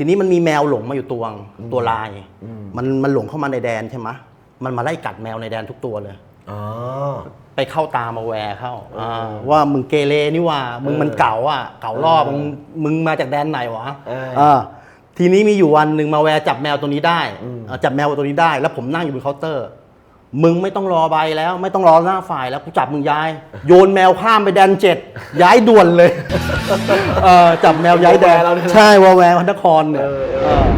ทีนี้มันมีแมวหลงมาอยู่ตัวงตัวลาย มันมันหลงเข้ามาในแดนใช่ไหมมันมาไล่กัดแมวในแดนทุกตัวเลยอ๋อไปเข้าตามาแวร์เข้าอ่าว่ามึงเกเรนี่ว่า มึงมันเก่าอะเก่ารอบมึงมึงมาจากแดนไหนวะเออเออทีนี้มีอยู่วันหนึ่งมาแวร์จับแมวตัวนี้ได้เออจับแมวตัวนี้ได้ แล้วผมนั่งอยู่บนเคาน์เตอร์ มึงไม่ต้องรอใบแล้ว ไม่ต้องรอหน้าฝ่ายแล้วกูจับมึงย้าย โยนแมวข้ามไปแดนเจ็ดย้ายด่วนเลยเออจับแมวย้ายแดนวอแวร์เราเนี่ย ใช่วอแวร์พันธครเนี่ยเออ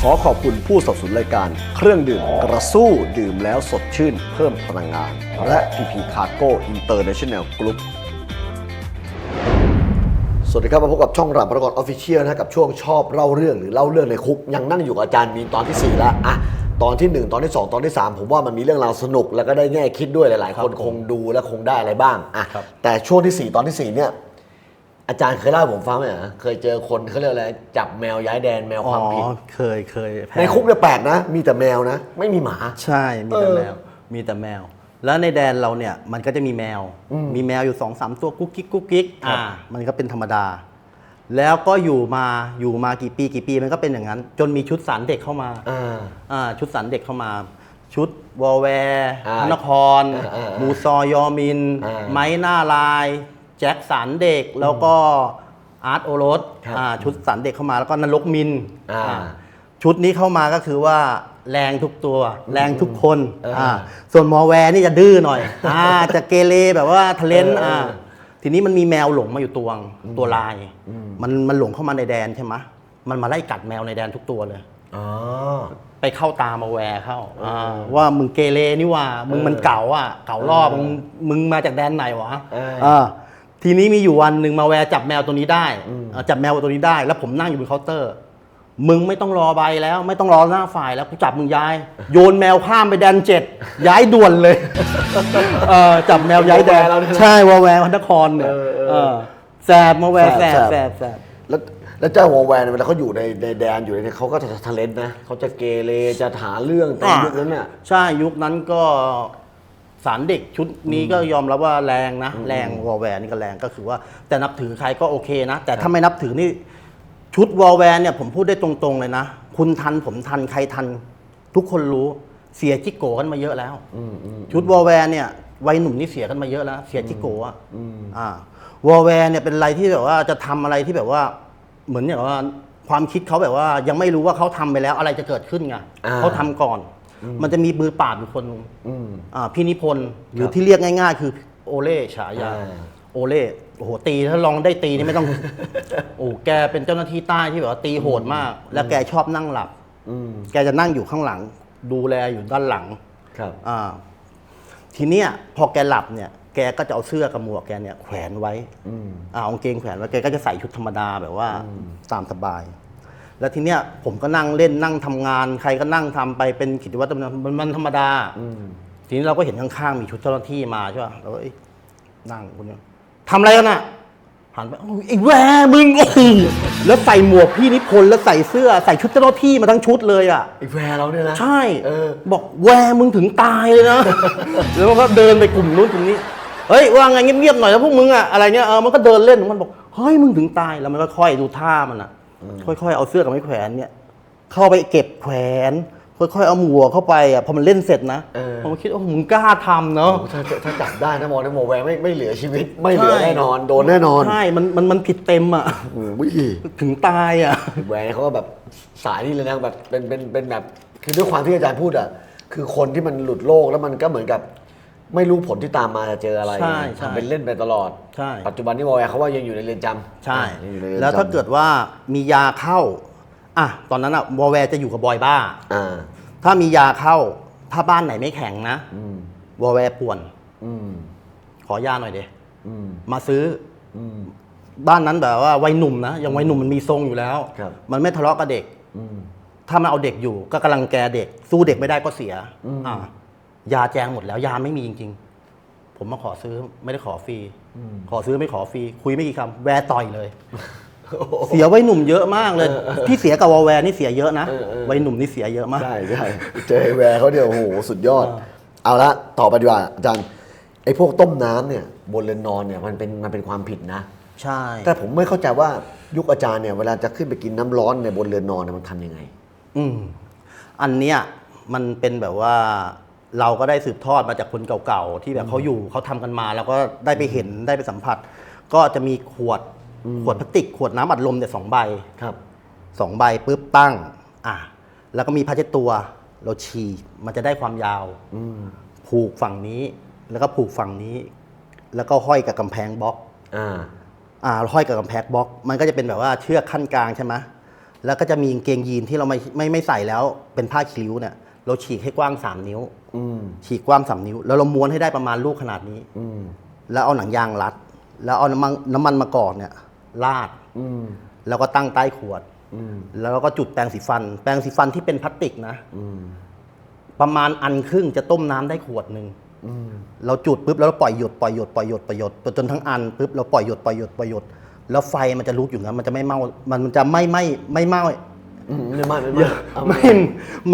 ขอขอบคุณผู้สนับสนุนรายการ เครื่องดื่มกระสู้ดื่มแล้วสดชื่นเพิ่มพลังงาน และ PP Cargo International Group สวัสดีครับมาพบกับช่องรามพระกรออฟฟิเชียลนะกับช่วงชอบเล่าเรื่องหรือเล่าเรื่องในคุก ยังนั่งอยู่กับอาจารย์มีนตอนที่ 4 แล้วอะ ตอนที่ 1 ตอนที่ 2 ตอนที่ 3 ผมว่ามันมีเรื่องราวสนุก แล้วก็ได้แง่คิดด้วยหลาย ๆ คนครับผมคงดูและคงได้อะไรบ้างอะครับแต่ช่วงที่ 4 ตอนที่ 4 เนี่ยอาจารย์เคยเล่าให้ผมฟังไหมอะเคยเจอคนเขาเรียกอะไรจับแมวย้ายแดนแมวอ๋ความผิดอเคยเคยแพ้ในคุกเนี่ยแปลกนะ มีแต่แมวนะ ไม่มีหมา ใช่ มีแต่เออแมว มีแต่แมว แล้วในแดนเราเนี่ยมันก็จะมีแมว มีแมวอยู่สองสามตัวกุ๊กกิ๊กกุ๊กกิ๊กครับอ่ามันก็เป็นธรรมดา แล้วก็อยู่มาอยู่มากี่ปีกี่ปีมันก็เป็นอย่างนั้น จนมีชุดสารเด็กเข้ามาอ่าอ่าชุดสารเด็กเข้ามา ชุดวอลแวร์อ่าพระนครอ่าอ่าอ่ามูซอยอมิน อ่าไม้หน้าลาย แจ็คสันเด็กแล้วก็อาร์ตโอรสครับอ่าชุดสันเด็กเข้ามาแล้วก็นรกมินอ่าอ่าชุดนี้เข้ามาก็คือว่าแรงทุกตัว แรงทุกคนเอออ่่าส่วนหมอแวร์นี่จะดื้อหน่อย อ่าจะเกเรแบบว่าทะเลนเออเอออ่อ่า ทีนี้มันมีแมวหลงมาอยู่ตัวงตัวลาย มันมันหลงเข้ามาในแดนใช่ไหมมันมาไล่กัดแมวในแดนทุกตัวเลยอ๋อไปเข้าตามาแวร์เข้าอ่าว่ามึงเกเรนี่ว่า มึงมันเก่าอะ เก่ารอบมึงมึงมาจากแดนไหนวะเออเออทีนี้มีอยู่วันหนึ่งมาแวร์จับแมวตัวนี้ได้เออจับแมวตัวนี้ได้ แล้วผมนั่งอยู่บนเคาน์เตอร์ มึงไม่ต้องรอใบแล้ว ไม่ต้องรอหน้าฝ่ายแล้วกูจับมึงย้าย โยนแมวข้ามไปแดนเจ็ดย้ายด่วนเลย เออจับแมวย้ายแดนวอแวร์เราเนี่ยนะใช่วอแวร์พันธครเนี่ยเออเออ เออแสบมาแวร์แสบแสแสบบแสบ แล้วแล้วเจ้าหัวแวนเนี่ยเวลาเขาอยู่ในในแดนอยู่ในเขาก็จะทะเลนนะเขาจะเกเรจะหาเรื่องแต่อ่ายุคนั้นเนี่ยใช่ยุคนั้นก็สารเด็กชุดนี้ก็ยอมรับว่าแรงนะ แรงวอลแวร์นี่ก็แรงก็คือว่าแต่นับถือใครก็โอเคนะ แต่ถ้าไม่นับถือนี่ ชุดวอลแวร์เนี่ยผมพูดได้ตรงๆเลยนะ คุณทันผมทันใครทัน ทุกคนรู้เสียจิโกกันมาเยอะแล้วชุดวอลแวร์เนี่ยวัยหนุ่มนี่เสียกันมาเยอะแล้ว เสียจิโกะอ่าวอลแวร์เนี่ยเป็นอะไรที่แบบว่าจะทำอะไรที่แบบว่า เหมือนอย่างว่าความคิดเขาแบบว่า ยังไม่รู้ว่าเขาทำไปแล้วอะไรจะเกิดขึ้นไงอ่า เขาทำก่อน มันจะมีมือปราบอยู่คนหนึ่ง อืม อ่าพี่นิพนธ์หรือที่เรียกง่ายๆ คือโอเล่ฉายาอ่า โอเล่ โอ้โหตีถ้าลองได้ตีนี่ไม่ต้อง โอ้แกเป็นเจ้าหน้าที่ใต้ที่แบบว่าตีโหดมาก แล้วแกชอบนั่งหลับ อืมแกจะนั่งอยู่ข้างหลัง ดูแลอยู่ด้านหลัง ครับ อ่า ทีเนี้ยพอแกหลับเนี่ย แกก็จะเอาเสื้อกับหมวกแกเนี่ยแขวนไว้ อืม อ่าเอากางเกงแขวนไว้แกก็จะใส่ชุดธรรมดาแบบว่าตามสบาย แล้วทีเนี้ยผมก็นั่งเล่นนั่งทำงาน ใครก็นั่งทำไปเป็นกิจวัตรประจำวันมันมันธรรมดา อืม ทีนี้เราก็เห็นข้างๆมีชุดเจ้าหน้าที่มาใช่ป่ะเราก็เอ้ยนั่งคนเนี้ย ทำอะไรกันน่ะหันไปโอ้ยไอ้แวร์มึงโอ้โหแล้วใส่หมวกพี่นิพนธ์แล้วใส่เสื้อใส่ชุดเจ้าหน้าที่มาทั้งชุดเลยอะ ไอ้แวร์เราเนี่ยนะ ใช่ เออ บอกแวร์มึงถึงตายเลยนะ แล้วมันก็เดินไปกลุ่มนู้นกลุ่มนี้ เฮ้ยว่าไงเงียบๆหน่อยแล้วพวกมึงอะอะไรเงี้ยเออมันก็เดินเล่นของมันบอกเฮ้ยมึงถึงตายแล้วมันก็ค่อยดูท่ามันอะค่อยๆเอาเสื้อกับไม้แขวนเนี่ย เข้าไปเก็บแขวน ค่อยๆเอาหมวกเข้าไปอะพอมันเล่นเสร็จนะเออ ผมคิดว่ามึงกล้าทำเนาะถ้าถ้าถ้าจับได้นะมองนะโมแวร์ไม่ไม่เหลือชีวิต ไม่เหลือใช่แน่นอน โดนแน่นอนใช่มันมันมันผิดเต็มอะโอ้ยถึงตายอะแวร์เขาก็แบบสายนี่เลยนะแบบเป็นเป็นเป็นแบบคือด้วยความที่อาจารย์พูดอะคือคนที่มันหลุดโลกแล้วมันก็เหมือนกับ ไม่รู้ผลที่ตามมาจะเจออะไรใช่ใช่ทำเป็นเล่นไปตลอด ใช่ ปัจจุบันนี้วอลแวร์เขาว่ายังอยู่ในเรือนจำใช่ยังอยู่ในรือนจำแล้วถ้าเกิดว่ามียาเข้า อะ ตอนนั้นอะวอลแวร์จะอยู่กับบอยบ้า อ่า ถ้ามียาเข้า ถ้าบ้านไหนไม่แข็งนะอืมวอลแวร์ป่วน อืมขอยาหน่อยเดอืมมาซื้อ อืม บ้านนั้นแบบว่าวัยหนุ่มนะยังวัยหนุ่มมันมีทรงอยู่แล้ว ครับ มันไม่ทะเลาะกับเด็ก อืม ถ้ามันเอาเด็กอยู่ก็กำลังแกเด็ก สู้เด็กไม่ได้ก็เสียอืมอ่ายาแจงหมดแล้วยาไม่มีจริง ๆ ผมมาขอซื้อไม่ได้ขอฟรีขอซื้อไม่ขอฟรีคุยไม่กี่คำแวร์ต่อยเลย เสียวัยหนุ่มเยอะมากเลย ที่เสียกับวอลแวร์นี่เสียเยอะนะเออเออวัยหนุ่มนี่เสียเยอะมากใช่ใช่เจอไอ้แวร์เขาเดียวโอ้โหสุดยอด เอาละต่อไปดีกว่าอาจารย์ไอ้พวกต้มน้ำเนี่ยบนเรือนนอนเนี่ยมันเป็นมันเป็นความผิดนะ ใช่ แต่ผมไม่เข้าใจว่ายุคอาจารย์เนี่ยเวลาจะขึ้นไปกินน้ำร้อนในบนเรือนนอนเนี่ยมันทำยังไง อืมอันเนี้ยมันเป็นแบบว่าเราก็ได้สืบทอดมาจากคนเก่าๆที่แบบเขาอยู่เขาทำกันมา แล้วก็ได้ไปเห็นได้ไปสัมผัส ก็จะมีขวด ขวดพลาสติกขวดน้ำอัดลมเนี่ยสองใบครับสองใบปุ๊บตั้ง อะแล้วก็มีผ้าเช็ดตัวเราฉีกมันจะได้ความยาวอืมผูกฝั่งนี้ แล้วก็ผูกฝั่งนี้ แล้วก็ห้อยกับกำแพงบล็อก อ่า อ่าห้อยกับกำแพงบล็อก มันก็จะเป็นแบบว่าเชือกขั้นกลางใช่ไหมแล้วก็จะมีกางเกงยีนที่เราไม่ไม่ไม่ใส่แล้วเป็นผ้าคิ้วเนี่ย เราฉีกให้กว้าง3นิ้วอืมฉีกกว้าง3นิ้ว แล้วเราม้วนให้ได้ประมาณลูกขนาดนี้อืมแล้วเอาหนังยางรัด แล้วเอาน้ำมันน้ำมันมะกอกเนี่ย ราดอืมแล้วก็ตั้งใต้ขวดอืมแล้วก็จุดแปรงสีฟัน แปรงสีฟันที่เป็นพลาสติกนะอืมประมาณอันครึ่งจะต้มน้ำได้ขวดหนึ่งอืมเราจุดปุ๊บแล้วเราปล่อยหยดปล่อยหยดปล่อยหยดปล่อยหยดจนทั้งอันปุ๊บเราปล่อยหยดปล่อยหยดปล่อยหยดแล้วไฟมันจะลุกอยู่นะมันจะไม่ไหม้มันจะไม่ไหม้ไม่ไหม้อืมไม่ไม่ไม่ไม่เอาไม่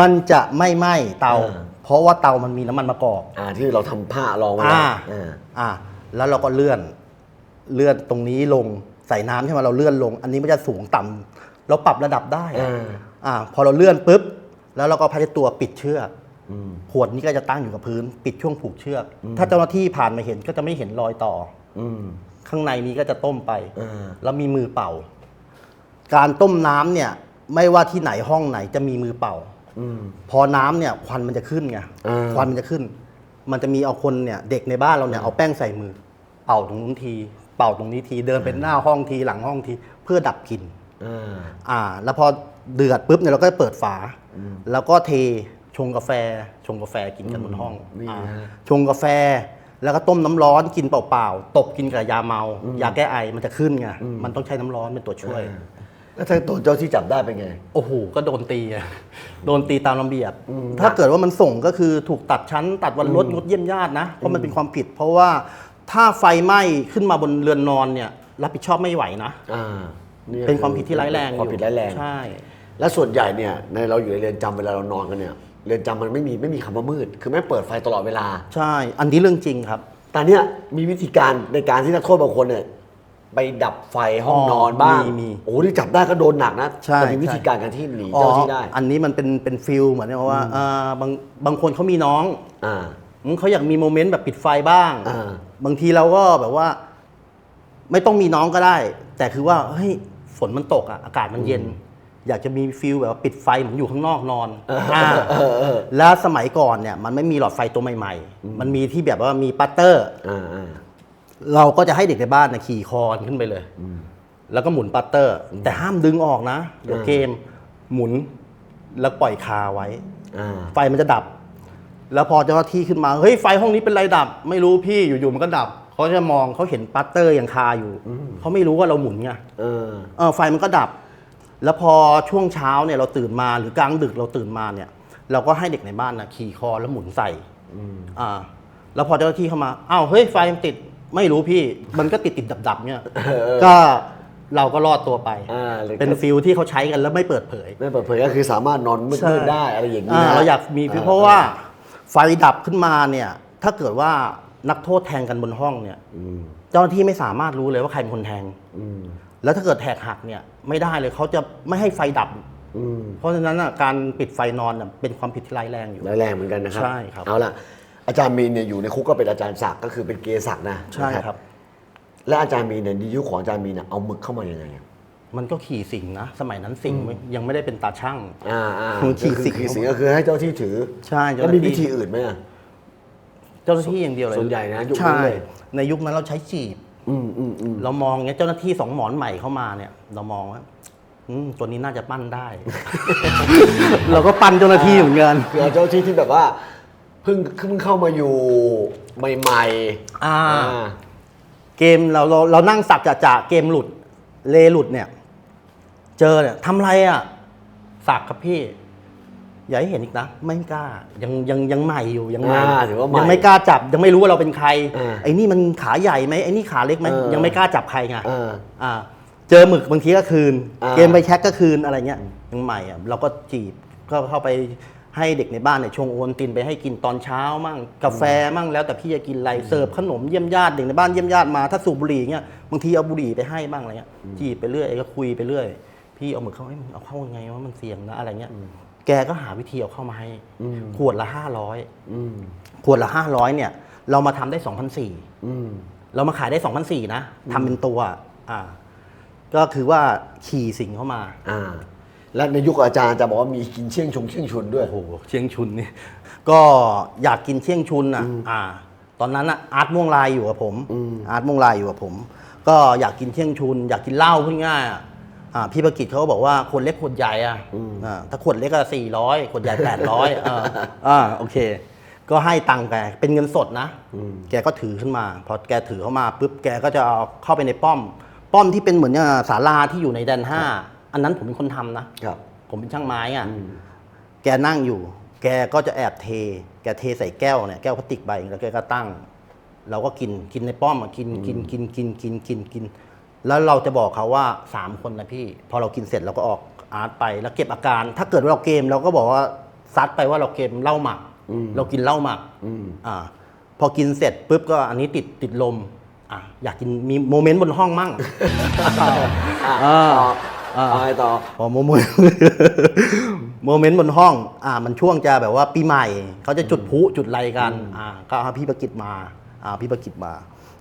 มันจะไม่ไหม้เตาอ่าเพราะว่าเตามันมีน้ำมันมะกอกอ่าที่เราทำผ้ารองไว้อ่าแล้วอ่าอ่าแล้วเราก็เลื่อน เลื่อนตรงนี้ลง ใส่น้ำใช่ไหมเราเลื่อนลง อันนี้มันจะสูงต่ำเราปรับระดับได้อ่าอ่าพอเราเลื่อนปุ๊บ แล้วเราก็พันตัวปิดเชือกอืมขวดนี้ก็จะตั้งอยู่กับพื้น ปิดช่วงผูกเชือก ถ้าเจ้าหน้าที่ผ่านมาเห็นก็จะไม่เห็นรอยต่ออืมข้างในนี้ก็จะต้มไปอ่าแล้วมีมือเป่า การต้มน้ำเนี่ย ไม่ว่าที่ไหนห้องไหนจะมีมือเป่าอืมพอน้ำเนี่ย ควันมันจะขึ้นไงอ่าควันมันจะขึ้น มันจะมีเอาคนเนี่ย เด็กในบ้านเราเนี่ยเอาแป้งใส่มือ เป่าตรงนู้นที เป่าตรงนี้ทีเดินเป็นหน้าห้องทีหลังห้องทีเพื่อดับกลิ่นอ่าอ่า แล้วพอเดือดปุ๊บเนี่ยเราก็จะเปิดฝา แล้วก็เทชงกาแฟ ชงกาแฟกินกันบนห้องนี่อ่านะชงกาแฟแล้วก็ต้มน้ำร้อนกินเปล่าๆ ตบกินกับยาเมายาแก้ไอมันจะขึ้นไงมันต้องใช้น้ำร้อนเป็นตัวช่วยแล้วถ้าตัวเจ้าที่จับได้เป็นไง โอ้โห ก็โดนตีอะโดนตีตามระเบียบ ถ้าเกิดว่ามันส่งก็คือถูกตัดชั้น ตัดวันลดงดเยี่ยมญาตินะ เพราะมันเป็นความผิด เพราะว่า ถ้าไฟไหม้ขึ้นมาบนเรือนนอนเนี่ยรับผิดชอบไม่ไหวนะ อ่าเป็นความผิดที่ร้ายแรงอยู่ความผิดร้ายแรง ใช่ และส่วนใหญ่เนี่ยในเราอยู่ในเรือนจำเวลาเรานอนกันเนี่ยเรือนจำมันไม่มีไม่มีคำว่ามืด คือไม่เปิดไฟตลอดเวลา ใช่ อันนี้เรื่องจริงครับ แต่เนี่ยมีวิธีการในการที่นักโทษบางคนเนี่ยไปดับไฟห้องอ๋อนอนบ้างมีมีโอ้โหที่จับได้ก็โดนหนักนะใช่แต่มีวิธีใช่การการที่หนีเจ้าหน้าที่ได้ อันนี้มันเป็นเป็นฟิลเหมือนกับว่าอ่าบางบางคนเขามีน้อง อ่าอืม เขาอยากมีโมเมนต์แบบปิดไฟบ้างอ่า บางทีเราก็แบบว่า ไม่ต้องมีน้องก็ได้ แต่คือว่าเฮ้ยฝนมันตกอะอากาศมันเย็น อยากจะมีฟิลแบบว่าปิดไฟเหมือนอยู่ข้างนอกนอนอ่าแล้วสมัยก่อนเนี่ยมันไม่มีหลอดไฟตัวใหม่ ๆ มันมีที่แบบว่ามีปัตเตอร์ อ่าอ่าเราก็จะให้เด็กในบ้านนะขี่คอนขึ้นไปเลย แล้วก็หมุนปัตเตอร์ แต่ห้ามดึงออกนะ เดี๋ยวอ่าเกมหมุนแล้วปล่อยคาไว้ อ่า ไฟมันจะดับ แล้วพอเจ้าหน้าที่ขึ้นมา เฮ้ยไฟห้องนี้เป็นไรดับ ไม่รู้พี่อยู่ๆมันก็ดับ เขาจะมองเขาเห็นปัตเตอร์ยังคาอยู่ เขาไม่รู้ว่าเราหมุนไงเออเออไฟมันก็ดับ แล้วพอช่วงเช้าเนี่ยเราตื่นมาหรือกลางดึกเราตื่นมาเนี่ย เราก็ให้เด็กในบ้านนะขี่คอแล้วหมุนใส่อ่า แล้วพอเจ้าหน้าที่เข้ามาอ้าวเฮ้ยไฟมันติดไม่รู้พี่ มันก็ติดติดดับดับๆเนี่ยก็เราก็รอดตัวไปอ่าเลยเป็นฟิลที่เขาใช้กันแล้วไม่เปิดเผย ไม่เปิดเผยก็คือสามารถนอนมืใช่ดๆได้อะไรอย่างนี้อ่านะเราอยากมีเพราะว่า ไฟดับขึ้นมาเนี่ย ถ้าเกิดว่านักโทษแทงกันบนห้องเนี่ย อืมเจ้าหน้าที่ไม่สามารถรู้เลยว่าใครเป็นคนแทง อืมแล้วถ้าเกิดแหกหักเนี่ยไม่ได้เลยเขาจะไม่ให้ไฟดับ อืมเพราะฉะนั้นอะการปิดไฟนอนน่ะเป็นความผิดที่ร้ายแรงอยู่ ร้ายแรงเหมือนกันนะครับใช่ครับ เอาล่ะ อาจารย์มีนเนี่ยอยู่ในคุกก็เป็นอาจารย์ศักดิ์ก็คือเป็นเกศักดิ์นะใช่นะครับและอาจารย์มีนเนี่ยในยุคของอาจารย์มีนเนี่ยเอาหมึกเข้ามายังไงอะ มันก็ขี่สิงนะ สมัยนั้นสิงไม่ยังไม่ได้เป็นตาช่างอ่าอ่าคือขี่คือสิงขี่สิงก็คือให้เจ้าที่ถือใช่เจ้าแล้วหมีน้าที่วิธีอื่นไหมอะเจ้าหน้าที่อย่างเดียวเลยส่วนใหญ่นะยุคนั้นใช่เลยในยุคนั้นเราใช้จีบอืมอืมอืมเรามองเงี้ยเจ้าหน้าที่สองหมอนใหม่เข้ามาเนี่ย เรามองว่าอืมตัวนี้น่าจะปั้นได้ เราก็ปั้นเจ้าหน้าที่เหมือนกันคือเอาเจ้าที่ที่แบบว่าเพิ่งเพิ่งเข้ามาอยู่ใหม่ๆอ่าอ่าเกมเราเราเรานั่งสักจะจะเกมหลุด เลหลุดเนี่ย เจอเนี่ยทำไรอะสักครับพี่ อย่าให้เห็นอีกนะ ไม่กล้า ยังยังยังใหม่อยู่ยังใหม่อ่าถือว่าใหม่ยังไม่กล้าจับ ยังไม่รู้ว่าเราเป็นใคร อ่าไอ้นี่มันขาใหญ่ไหมไอ้นี่ขาเล็กไหมเออ ยังไม่กล้าจับใครไง เออ อ่าเจอหมึกบางทีก็คืน อ่า เกมไปแช็กก็คืนอะไรเงี้ยยังใหม่อะเราก็จีบก็เข้าไปให้เด็กในบ้านเนี่ยชงโอวัลตินไปให้กินตอนเช้ามั่งกาแฟมั่งแล้วแต่พี่จะกินอะไรเสิร์ฟขนมเยี่ยมญาติเด็กในบ้านเยี่ยมญาติมาถ้าสูบบุหรี่เงี้ยบางทีเอาบุหรี่ไปให้บ้างอะไรเงี้ยจีบไปเรื่อยก็คุยไปเรื่อย พี่เอามือเข้าให้ยมึงเอาเข้ายังไงว่ามันเสี่ยงนะอะไรเงี้ย แกก็หาวิธีเอาเข้ามาให้ ขวดละห้าร้อยอืมขวดละห้าร้อยเนี่ย เรามาทำได้สองพันสี่อืมเรามาขายได้สองพันสี่นะทำเป็นตัว อ่า ก็คือว่าขี่สิงเข้ามา อ่า และในยุคอาจารย์จะบอกว่ามีกินเชี่ยงชงเชี่ยงชุนด้วยโอ้โหเชียงชุนนี่ก็อยากกินเชียงชุนอะ อ่า ตอนนั้นอะอาร์ตม่วงลายอยู่กับผมอาร์ตม่วงลายอยู่กับผม ก็อยากกินเชียงชุน อยากกินเหล้าพูดง่ายๆอะ อ่าพี่ประกิตเขาก็บอกว่าขวดเล็กขวดใหญ่อะอ่าถ้าขวดเล็กก็สี่ร้อยขวดใหญ่แปดร้อยอ่าอ่าโอเค ก็ให้ตังค์แกเป็นเงินสดนะแกก็ถือขึ้นมา พอแกถือเข้ามาปุ๊บแกก็จะเอาเข้าไปในป้อม ป้อมที่เป็นเหมือนอย่างศาลาที่อยู่ในแดนห้าอันนั้นผมเป็นคนทำนะครับผมเป็นช่างไม้อะแกนั่งอยู่ แกก็จะแอบเท แกเทใส่แก้วเนี่ยแก้วพลาสติกใบแล้วแกก็ตั้ง เราก็กินกินในป้อมอะกินกินกินกินกินกินกิน แล้วเราจะบอกเขาว่าสามคนนะพี่ พอเรากินเสร็จเราก็ออกอาร์ตไปแล้วเก็บอาการ ถ้าเกิดว่าเราเกมเราก็บอกว่าซัดไปว่าเราเกมเหล้าหมักเรากินเหล้าหมักอ่า พอกินเสร็จปุ๊บก็อันนี้ติดติดลมอะอยากกินมีโมเมนต์บนห้องมั่งอ่าอ่าต่ออะไรต่อพอโมเมนต์โมเมนต์บนห้อง อ่า มันช่วงจะแบบว่าปีใหม่ เขาจะจุดพลุจุดอะไรกัน อ่า ก็เอาพี่ประกิตมา อ่า พี่ประกิตมา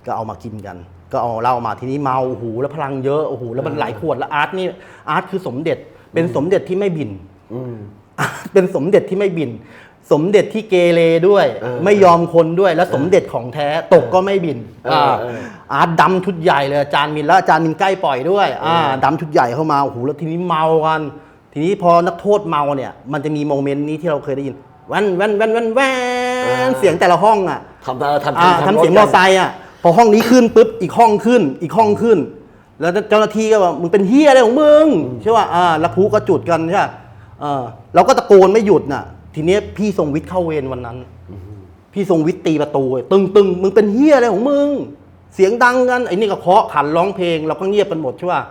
ก็เอามากินกัน ก็เอาเหล้ามาทีนี้เมาโอ้โหูแล้วพลังเยอะโอ้โหแล้วมันหลายขวดแล้วอาร์ตนี่อาร์ตคือสมเด็จเป็นสมเด็จที่ไม่บินอืมเป็นสมเด็จที่ไม่บิน สมเด็จที่เกเรด้วยเออไม่ยอมคนด้วยและสมเด็จของแท้ตกก็ไม่บินเอออ่าเอออาร์ตดำชุดใหญ่เลยอาจารย์มินแล้วอาจารย์มินใกล้ปล่อยด้วยอ่าดำชุดใหญ่เข้ามาโอ้โหแล้วทีนี้เมากันทีนี้พอนักโทษเมาเนี่ย มันจะมีโมเมนต์นี้ที่เราเคยได้ยินแว่นแว่นแว่นแว่นแว่นเสียงแต่ละห้องอะทำตาทำอ่าทำเสียงมอไซค์อะพ อห้องนี้ขึ้นปุ๊บอีกห้องขึ้น อีกห้องขึ้น แล้วเจ้าหน้าที่ก็บอกมึงเป็นเฮียอะไรของมึงใช่ป่ะอ่าแล้วพลุก็จุดกันใช่ป่ะเออเราก็ตะโกนไม่หยุดน่ะ ทีเนี้ยพี่ทรงวิทย์เข้าเวรวันนั้น พี่ทรงวิทย์ตีประตูไอ้ตึงตึงมึงเป็นเฮียอะไรของมึงเสียงดังกันไอ้นี่ก็เคาะขันร้องเพลงเราก็เงียบกันหมดใช่ป่ะ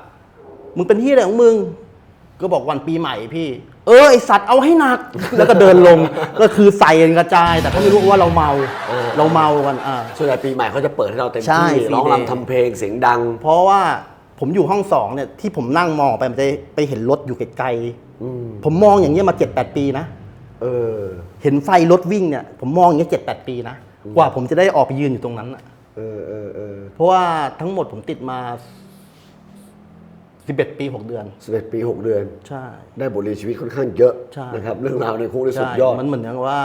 มึงเป็นเฮียอะไรของมึงก็บอกวันปีใหม่พี่ เออไอสัตว์เอาให้หนัก แล้วก็เดินลง ก็คือใส่กันกระจาย แต่เขาไม่รู้ว่าเราเมาเราเมากันอ่า ส่วนใหญ่ปีใหม่เขาจะเปิดให้เราเต็มใช่ที่ฟรีร้องเดย์รำทำเพลงเสียงดัง เพราะว่าผมอยู่ห้องสองเนี่ยที่ผมนั่งมองออกไปมันจะไปเห็นรถอยู่ไกลอืม ๆผมมองอย่างเงี้ยมาเจ็ดแปดปีนะ เออ เห็นไฟรถวิ่งเนี่ยผมมองอย่างเงี้ยเจ็ดแปดปีนะกว่าผมจะได้ออกไปยืนอยู่ตรงนั้นน่ะเออเออเออเพราะว่าทั้งหมดผมติดมา สิบเอ็ดปีหกเดือนสิบเอ็ดปีหกเดือน ใช่ ได้บทเรียนชีวิตค่อนข้างเยอะใช่นะครับ เรื่องราวในคุกได้สุดใช่ยอด มันเหมือนอย่างว่า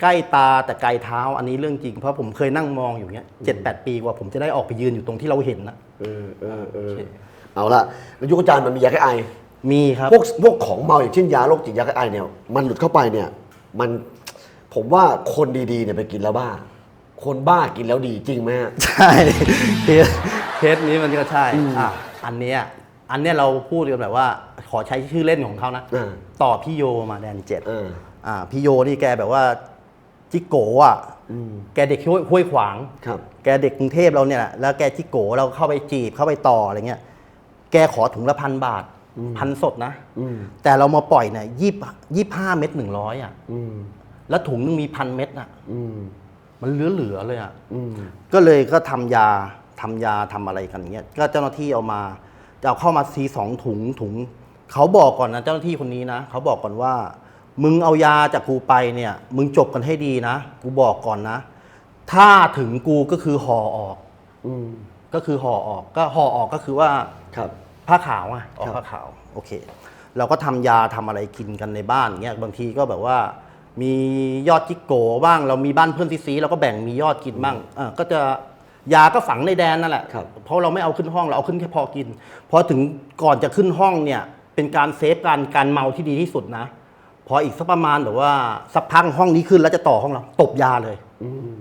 ใกล้ตาแต่ไกลเท้าอันนี้เรื่องจริง เพราะผมเคยนั่งมองอยู่เงี้ยเจ็ดแปดปีกว่าผมจะได้ออกไปยืนอยู่ตรงที่เราเห็นนะเออเออเออโอเคเอาละในยุคอาจารย์มันมียาแก้ไอ มีครับพวกพวกของเมาอย่างเช่นยาโรคจิตยาแก้ไอเนี่ย มันหลุดเข้าไปเนี่ย มันผมว่าคนดีๆเนี่ยไปกินแล้วบ้า คนบ้ากินแล้วดีจริงไหมฮะใช่เคสเคสนี้มันก็ใช่อะ อันเนี้ยอันเนี้ยเราพูดกันแบบว่า ขอใช้ชื่อเล่นของเขานะอ่า ต่อพี่โยมาแดนเจ็ดเออ อ่าพี่โยนี่แกแบบว่าจิโกอะแกเด็กห้วยห้วยขวาง ครับ แกเด็กกรุงเทพเราเนี่ยแหละแล้วแกจิโกเราเข้าไปจีบเข้าไปต่ออะไรเงี้ย แกขอถุงละพันบาทพันสดนะ อืม แต่เรามาปล่อยเนี่ยยี่ยี่ห้าเม็ดหนึ่งร้อยอะ อืม แล้วถุงนึงมีพันเม็ดอะ อืม มันเหลือๆเลยอะ อืม ก็เลยก็ทำยา ทำยาทำอะไรกันอย่างเงี้ยก็เจ้าหน้าที่เอามาจะเอาเข้ามาทีสองถุงถุง เขาบอกก่อนนะเจ้าหน้าที่คนนี้นะเขาบอกก่อนว่า มึงเอายาจากกูไปเนี่ย มึงจบกันให้ดีนะ กูบอกก่อนนะ ถ้าถึงกูก็คือห่อออก อืม ก็คือห่อออกก็ห่อออกก็คือว่าครับ ผ้าขาวอะออกครับ ผ้าขาวโอเค เราก็ทำยาทำอะไรกินกันในบ้านเงี้ยบางทีก็แบบว่า มียอดจิกโกบ้าง เรามีบ้านเพื่อนซีซีเราก็แบ่งมียอดกินบ้างเออก็จะ ยาก็ฝังในแดนนั่นแหละ ครับ เพราะเราไม่เอาขึ้นห้องเราเอาขึ้นแค่พอกิน พอถึงก่อนจะขึ้นห้องเนี่ยเป็นการเซฟการการเมาที่ดีที่สุดนะ พออีกสักประมาณแบบว่าสักพักห้องนี้ขึ้นแล้วจะต่อห้องเราตบยาเลย อืม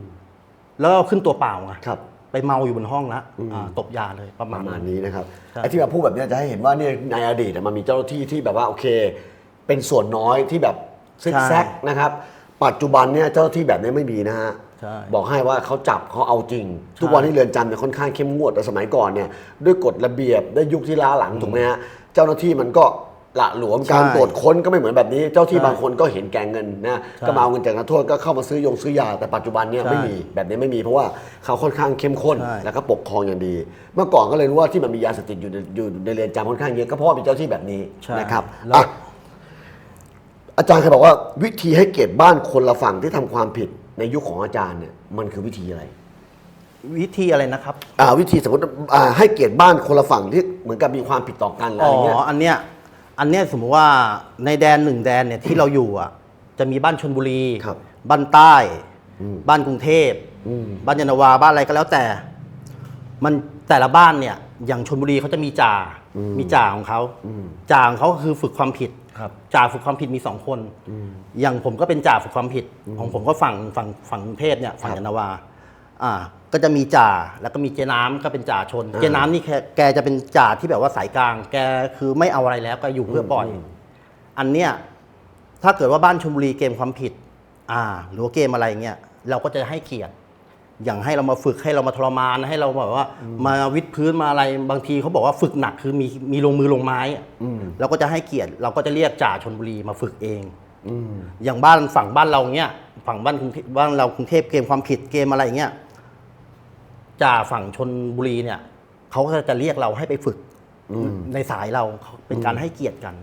แล้วเอาขึ้นตัวเปล่าไงครับ ไปเมาอยู่บนห้องแล้วอ่าตบยาเลยประปมาณระมาณนั้นนี้นะครับใช่ ไอ้ที่มาพูดแบบเนี้ยจะให้เห็นว่าเนี่ยในอดีตอะมันมีเจ้าหน้าที่ที่แบบว่าโอเค เป็นส่วนน้อยที่แบบซิกแซกนะครับ ปัจจุบันเนี่ยเจ้าหน้าที่แบบนี้ไม่มีนะฮะ ใช่บอกให้ว่าเขาจับเขาเอาจริง ทุกวันนี้เรือนจำเนี่ยค่อนข้างเข้มงวดแต่สมัยก่อนเนี่ยด้วยกฎระเบียบด้วยยุคที่ล้าหลังถูกไหมฮะเจ้าหน้าที่มันก็ละหลวมการใช่ตรวจค้นก็ไม่เหมือนแบบนี้ เจ้าที่ใช่บางคนก็เห็นแก่เงินนะใช่ก็มาเอาเงินจากนักโทษก็เข้ามาซื้อยงซื้อยาแต่ปัจจุบันเนี่ยใช่ไม่มีแบบนี้ไม่มีเพราะว่าเขาค่อนข้างเข้มข้นใช่แล้วก็ปกครองอย่างดี เมื่อก่อนก็เลยรู้ว่าที่มันมียาเสพติดอยู่ในอยู่ในเรือนจำค่อนข้างเยอะก็เพราะว่ามีเจ้าที่แบบนี้ใช่นะครับแล้วอะอาจารย์เคยบอกว่าวิธีให้เกียรติบ้านคนละฝั่งที่ทำความผิด ในยุคของอาจารย์เนี่ยมันคือวิธีอะไร วิธีอะไรนะครับอ่าวิธีสมมติอ่าให้เกียรติบ้านคนละฝั่งที่เหมือนกับมีความผิดต่อกันอะไรอ๋อเงี้ยอันเนี้ยอันเนี้ยสมมติว่าในแดนหนึ่งแดนเนี่ยที่เราอยู่อะจะมีบ้านชนบุรี ครับ บ้านใต้บ้านกรุงเทพ อืม บ้านยานนาวาบ้านอะไรก็แล้วแต่ มันแต่ละบ้านเนี่ย อย่างชนบุรีเขาจะมีจ่ามีจ่าของเขาจ่าของเขาก็คือฝึกความผิด ครับ จ่าฝึกความผิดมีสองคน อย่างผมก็เป็นจ่าฝึกความผิด ของผมก็ฝั่งฝั่งฝั่งกรุงเทพเนี่ยฝั่งครับยานนาวา อ่า ก็จะมีจ่าแล้วก็มีเจน้ำก็เป็นจ่าชน เจน้ำนี่แค่แกจะเป็นจ่าที่แบบว่าสายกลาง แกคือไม่เอาอะไรแล้วก็อยู่เพื่อปล่อย อันเนี้ยถ้าเกิดว่าบ้านชลบุรีเกมความผิด อ่า หรือว่าเกมอะไรเงี้ยเราก็จะให้เกียรติ อย่างให้เรามาฝึกให้เรามาทรมานให้เราแบบว่ามาวิดพื้นมาอะไรบางทีเขาบอกว่าฝึกหนักคือมีมีลงมือลงไม้อะเราก็จะให้เกียรติเราก็จะเรียกจ่าชนบุรีมาฝึกเองอย่างบ้านฝั่งบ้านเราเนี้ยฝั่งบ้านกรุงเทพบ้านเรากรุงเทพเกมความผิดเกมอะไรเงี้ยจ่าฝั่งชนบุรีเนี่ยเขาก็จะเรียกเราให้ไปฝึกในสายเราเป็นการให้เกียรติกัน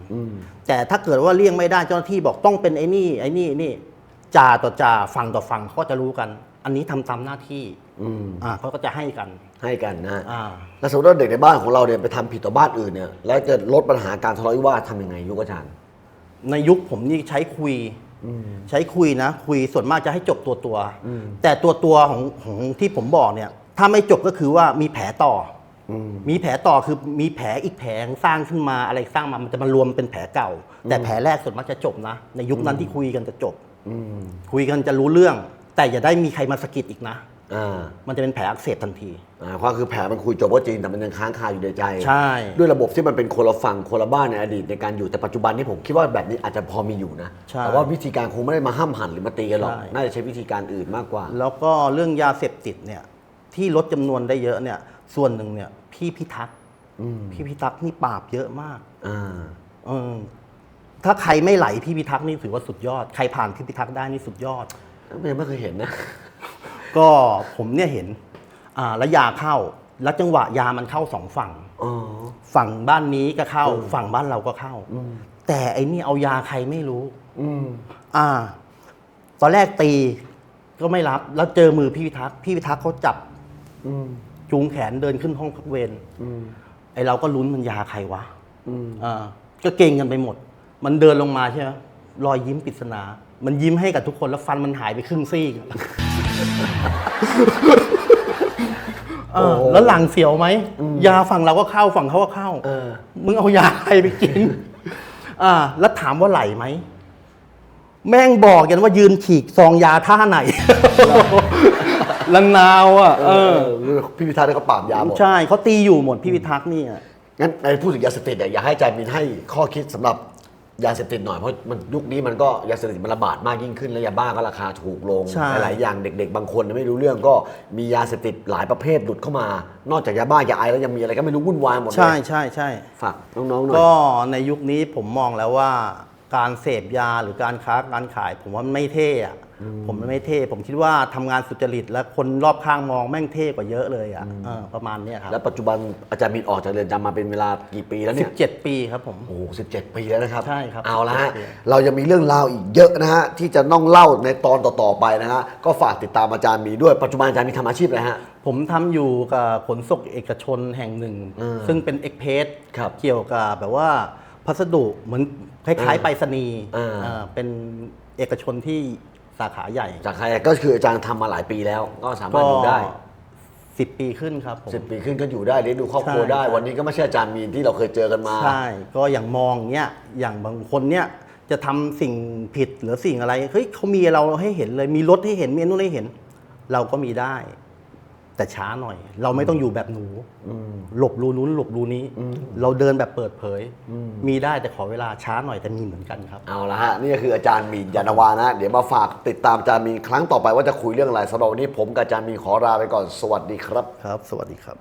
แต่ถ้าเกิดว่าเลี่ยงไม่ได้เจ้าหน้าที่บอกต้องเป็นไอ้นี่ไอ้นี่นี่จ่าต่อจ่าฝั่งต่อฝั่งเขาก็จะรู้กัน อันนี้ทำตามหน้าที่อืมอ่าเขาก็จะให้กันให้กันนะอ่า แล้วสมมติว่าเด็กในบ้านของเราเนี่ยไปทำผิดต่อบ้านอื่นเนี่ย แล้วจะลดปัญหาการทะเลาะวิวาททำยังไงยุคอาจารย์ ในยุคผมนี่ใช้คุย ใช้คุยนะ คุยส่วนมากจะให้จบตัวตัวแต่ตัวตัวของของที่ผมบอกเนี่ย ถ้าไม่จบก็คือว่ามีแผลต่ออมีแผลต่อคือมีแผลอีกแผลสร้างขึ้นมาอะไรสร้างมามันจะมารวมเป็นแผลเก่า แต่แผลแรกส่วนมากจะจบนะ ในยุคนั้นที่คุยกันจะจบคุยกันจะรู้เรื่อง แต่อย่าได้มีใครมาสะกิดอีกนะ อ่ามันจะเป็นแผลอักเสบทันที อ่าความคือแผลมันคุยจบก็จริงแต่มันยังค้างคาอยู่ในใจ ใช่ ด้วยระบบที่มันเป็นคนละฝั่งคนละบ้านในอดีตในการอยู่แต่ปัจจุบันนี้ผมคิดว่าแบบนี้อาจจะพอมีอยู่นะ ใช่แต่ว่าวิธีการคงไม่ได้มาห้ามหันหรือมาตีกันหรอก ใช่ น่าจะใช้วิธีการอื่นมากกว่า แล้วก็เรื่องยาเสพติดเนี่ยที่ลดจำนวนได้เยอะเนี่ย ส่วนหนึ่งเนี่ย พี่พิทักษ์พี่พิทักษ์นี่ปราบเยอะมากอ่าเออถ้าใครไม่ไหลพี่พิทักษ์นี่ถือว่าสุดยอด ใครผ่านพี่พิทักษ์ได้นี่สุดยอด ยังไม่เคยเห็นนะ ก็ผมเนี่ยเห็น อ่าแล้วยาเข้า แล้วจังหวะยามันเข้าสองฝั่ง อ๋อ ฝั่งบ้านนี้ก็เข้า ฝั่งบ้านเราก็เข้าแต่ไอ้นี่เอายาใครไม่รู้ อืม อ่า ตอนแรกตีก็ไม่รับ แล้วเจอมือพี่พิทักษ์ พี่พิทักษ์เขาจับอืม จูงแขนเดินขึ้นห้องพักเวร อืม ไอเราก็ลุ้นมันยาใครวะอืม อ่าก็เก่งกันไปหมด มันเดินลงมาใช่ไหมรอยยิ้มปริศนา มันยิ้มให้กับทุกคนแล้วฟันมันหายไปครึ่งซี่อะเออแล้วหลังเสียวไหม ยาฝั่งเราก็เข้าฝั่งเขาก็เข้าเออ มึงเอายาใครไปกิน อ่า แล้วถามว่าไหลไหม แม่งบอกกันว่ายืนฉีกซองยาท่าไหนลันนาวอะ เออเออพี่พิทักษ์ได้เขาปราบยาหมดใช่เขาตีอยู่หมดพี่พิทักษ์นี่อะงั้นในพูดถึงยาเสพติดเนี่ยอยากให้อาจารย์มินให้ข้อคิดสำหรับ ยาเสพติดหน่อยเพราะมันยุคนี้มันก็ยาเสพติดมันระบาดมากยิ่งขึ้นแล้วยาบ้าก็ราคาถูกลงใช่ หลายๆอย่างเด็ก ๆ บางคนไม่รู้เรื่องก็มียาเสพติดหลายประเภทหลุดเข้ามา นอกจากยาบ้ายาไอแล้วยังมีอะไรก็ไม่รู้วุ่นวายหมดเลยใช่ใช่ใช่ ฝากน้องๆหน่อยก็ในยุคนี้ผมมองแล้วว่าการเสพยาหรือการค้าการขาย ผมว่ามันไม่เท่อะ ผมมันไม่เท่ ผมคิดว่าทำงานสุจริต และคนรอบข้างมองแม่งเท่กว่าเยอะเลยอะเออประมาณเนี้ยครับ แล้วปัจจุบันอาจารย์มินออกจากเรือนจำมาเป็นเวลากี่ปีแล้วสิเนี่บยเจ็ดปีครับผม โอ้โหสิบเจ็ดปีแล้วนะครับ ใช่ครับ เอาละฮะ17ปีเรายังมีเรื่องราวอีกเยอะนะฮะ ที่จะต้องเล่าในตอนต่อๆไปนะฮะ ก็ฝากติดตามอาจารย์มีด้วย ปัจจุบันอาจารย์มีทำอาชีพอะไรฮะผมทำอยู่กับขนส่งเอกชนแห่งหนึ่งอืมซึ่งเป็นเอ็กเพสครับเกี่ยวกับแบบว่าพัสดุเหมือนคล้ายๆไปรษณีย์อ่าเอ่อเป็นเอกชนที่ สาขาใหญ่จากใครก็คืออาจารย์ทำมาหลายปีแล้ว ก็สามารถอยู่ได้สิบปีขึ้นครับผม สิบปีขึ้นก็อยู่ได้เลี้ยงดูครอบครัวใช่ได้ ใช่ วันนี้ก็ไม่ใช่อาจารย์มีนที่เราเคยเจอกันมา ใช่ก็อย่างมองเนี้ยอย่างบางคนเนี้ยจะทำสิ่งผิดหรือสิ่งอะไรเฮ้ยเขามีเราให้เห็นเลยมีรถให้เห็นมีนู่นให้เห็น เราก็มีได้ แต่ช้าหน่อย เราไม่ต้องอยู่แบบหนูหลบรูนู้นหลบรูนี้ เราเดินแบบเปิดเผย มีได้แต่ขอเวลาช้าหน่อยแต่มีเหมือนกันครับ เอาละฮะนี่ก็คืออาจารย์มีนยานวานะ เดี๋ยวมาฝากติดตามอาจารย์มีนครั้งต่อไปว่าจะคุยเรื่องอะไรสำหรับวันนี้ผมกับอาจารย์มีนขอลาไปก่อนสวัสดีครับครับ สวัสดีครับ